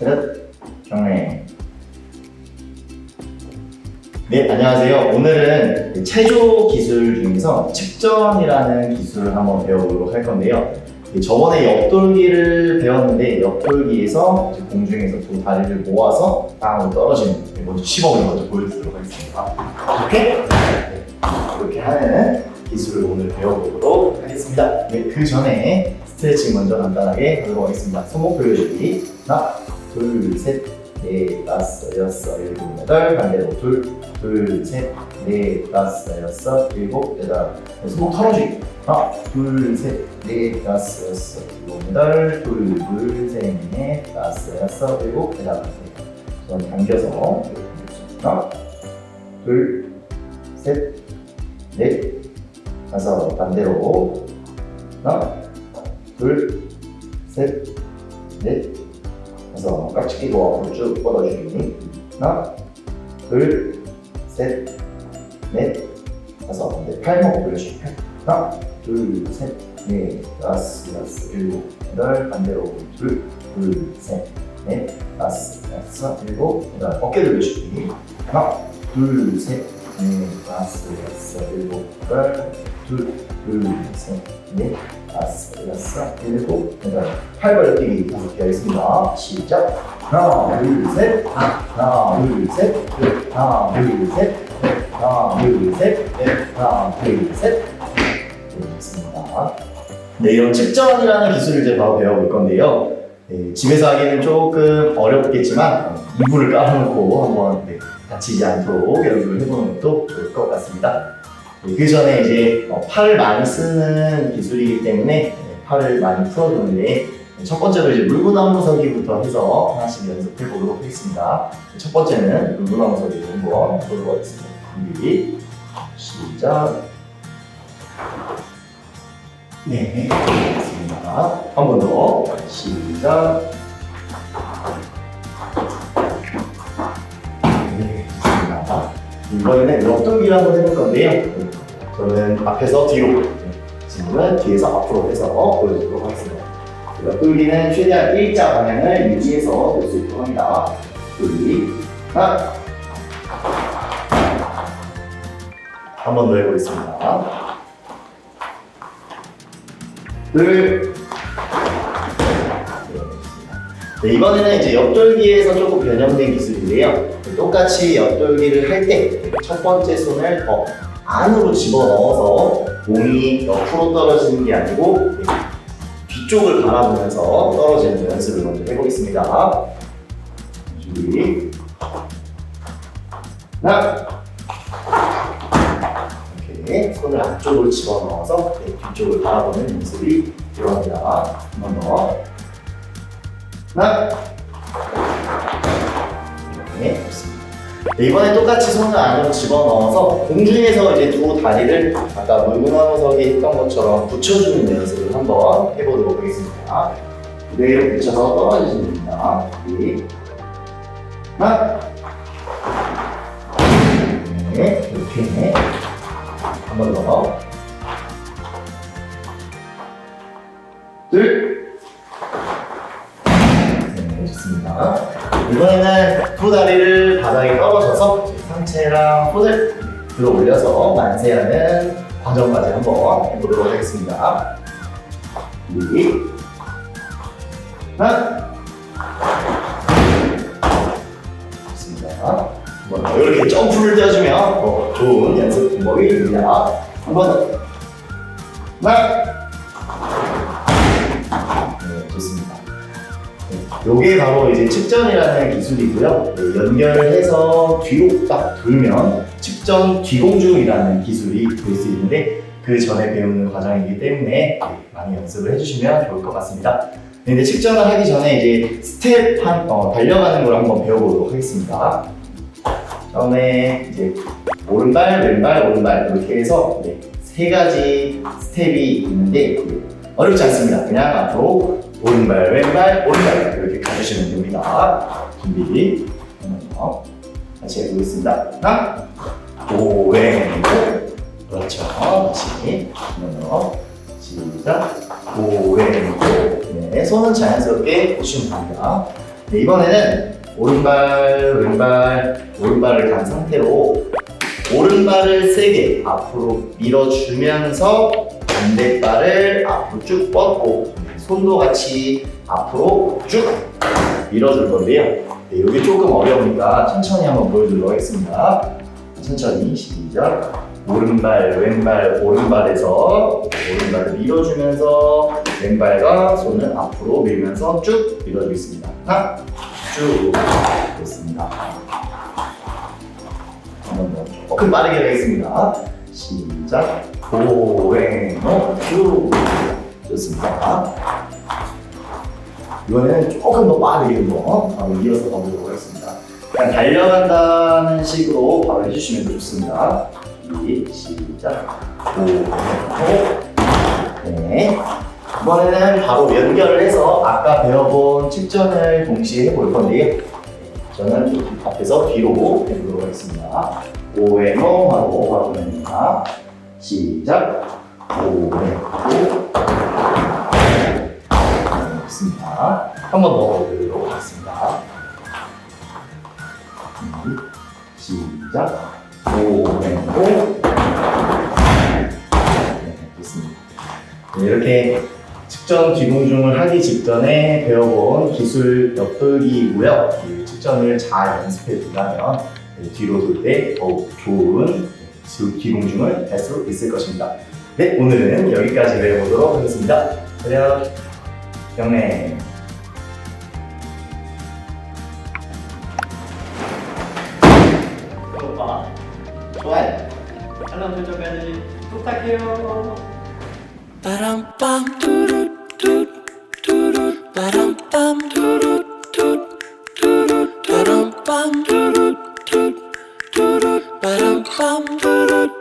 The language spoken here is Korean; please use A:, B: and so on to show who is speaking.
A: 그릇 경례 네 안녕하세요. 오늘은 체조 기술 중에서 측정이라는 기술을 한번 배워보도록 할 건데요. 네, 저번에 옆돌기를 배웠는데 옆돌기에서 공중에서 두 다리를 모아서 땅으로 떨어지는 네, 먼저 시범을 먼저 보여드리도록 하겠습니다. 이렇게? 네, 이렇게 하는 기술을 오늘 배워보도록 하겠습니다. 네, 그 전에 스트레칭 먼저 간단하게 하도록 하겠습니다 손목 돌려주기 하나 둘 셋 넷 다섯 여섯 일곱 여덟 반대로 둘 둘, 셋, 넷, 다섯, 여섯, 일곱, 여덟. 손목 털어주기. 하나, 둘, 셋, 넷, 다섯, 여섯, 일곱, 여덟. 둘, 둘, 셋, 넷, 다섯, 여섯, 일곱, 여덟. 손 당겨서 하나, 둘, 셋, 넷, 다섯. 반대로 하나, 둘, 셋, 넷, 다섯. 깍지 끼고 앞으로 쭉 뻗어주기. 하나, 둘, 셋, 넷, 다섯. 네, 팔목 돌려주기. 하나, 둘, 셋, 넷, 다섯, 여섯, 일곱, 여덟. 반대로 둘, 둘, 셋, 넷, 다섯, 여섯, 일곱, 여덟. 어깨 돌려주기. 하나, 둘, 셋, 넷, 다섯, 여섯, 일곱, 여덟. 둘, 둘, 셋, 넷, 다섯, 여섯, 일곱, 여덟. 팔 벌리기 다섯 개 하겠습니다. 시작. 하나, 둘, 셋, 하나, 둘, 셋, 넷, 하나, 둘, 셋, 넷, 하나, 둘, 셋, 넷, 하나, 둘, 셋. 네, 좋습니다. 네, 이런 측정이라는 기술을 이제 바로 배워볼 건데요. 네, 집에서 하기는 조금 어렵겠지만 이불을 깔아놓고 한번 네, 다치지 않도록 연습을 해보는 것도 좋을 것 같습니다. 네, 그 전에 이제 어, 팔을 많이 쓰는 기술이기 때문에 네, 팔을 많이 풀어주는데 첫 번째로 이제 물구나무 서기부터 해서 하나씩 연습해 보도록 하겠습니다. 첫 번째는 물구나무 서기 한번 보도록 하겠습니다. 준비, 시작. 네, 좋습니다. 한 번 더, 시작. 이번에는 한번 해볼 건데요. 저는 앞에서 뒤로, 지금은 뒤에서 앞으로 해서 보여드리도록 하겠습니다. 옆돌기는 최대한 일자 방향을 유지해서 볼 수 있도록 합니다. 돌기, 하나. 한 번 더 해보겠습니다. 둘. 네, 이번에는 이제 옆돌기에서 조금 변형된 기술인데요. 똑같이 옆돌기를 할 때 첫 번째 손을 더 안으로 집어 넣어서 몸이 옆으로 떨어지는 게 아니고 네, 뒤쪽을 바라보면서 떨어지는 연습을 먼저 해보겠습니다. 준비. 하나. 이렇게 손을 안쪽으로 집어넣어서 네, 뒤쪽을 바라보는 연습이 필요합니다. 한 번 더. 하나. 네, 좋습니다. 네, 이번에 똑같이 손을 안으로 집어넣어서 공중에서 이제 두 다리를 아까 물구나무석이 했던 것처럼 붙여주는 연습을 한번 해보도록 하겠습니다. 그대로 붙여서 떨어지시면 됩니다. 준비. 하나. 네, 이렇게. 한 번 더. 둘. 네, 좋습니다. 이번에는 두 다리를 바닥에 떨어져서 상체랑 손을 들어 올려서 만세하는 과정까지 한번 해보도록 하겠습니다. 준비. 하나. 좋습니다. 한번 더 이렇게 점프를 떼어주면 더 좋은 연습 방법이 됩니다. 한 번 더. 하나. 네, 요게 바로 이제 측정이라는 기술이고요. 네, 연결을 해서 뒤로 딱 돌면 측정 뒤공중이라는 기술이 될 수 있는데 그 전에 배우는 과정이기 때문에 네, 많이 연습을 해주시면 좋을 것 같습니다. 네, 근데 측정을 하기 전에 이제 스텝 한 어, 달려가는 걸 한번 배워보도록 하겠습니다. 처음에 이제 오른발, 왼발, 오른발 이렇게 해서 네, 세 가지 스텝이 있는데 네, 어렵지 않습니다. 그냥 앞으로 오른발, 왼발, 오른발 이렇게 가주시면 됩니다. 준비. 한번 더. 다시 해보겠습니다. 하나, 오, 왼쪽. 그렇죠. 다시. 한번 더. 시작. 오, 왼쪽. 네, 손은 자연스럽게 보시면 됩니다. 네, 이번에는 오른발, 왼발, 오른발을 간 상태로 오른발을 세게 앞으로 밀어주면서 반대발을 앞으로 쭉 뻗고 손도 같이 앞으로 쭉 밀어줄 건데요. 네, 이게 조금 어려우니까 천천히 한번 보여드리도록 하겠습니다. 천천히 시작. 오른발, 왼발, 오른발에서 오른발을 밀어주면서 왼발과 손을 앞으로 밀면서 쭉 밀어주겠습니다. 하나, 쭉 됐습니다. 한번 더 조금 빠르게 하겠습니다. 시작. 오행어 쭉 좋습니다. 이번에는 조금 더 빠르게 한번 바로 이어서 가보도록 하겠습니다. 그냥 달려간다는 식으로 바로 해주시면 좋습니다. 이 시작. 오행어 네. 이번에는 바로 연결을 해서 아까 배워본 측정을 동시에 해볼 건데요. 저는 이 앞에서 뒤로 해보도록 하겠습니다. 오행어 하고 바로 됩니다. 시작. 오행어. 네, 좋습니다. 한번더 해보도록 하겠습니다. 음, 시작. 오행어. 네, 됐습니다. 네, 이렇게 측정 뒤공중을 하기 직전에 배워본 기술 옆돌기이고요. 이 측정을 잘 연습해 두다면 네, 뒤로 돌 때 더욱 좋은 수- 뒤공중을 할 수 있을 것입니다. 네, 오늘은 여기까지 배워보도록 하겠습니다. จ้าแม่ถูกปะสวยอารมณ์จะเป็นตุ๊กตาเกียว
B: ปารัมปัมตูรุดตูดตูรุดปารัมปัมตูรุดตูดตูรุดปารัมปัมตูรุดตูดตูรุดปารัมปัมตูรุด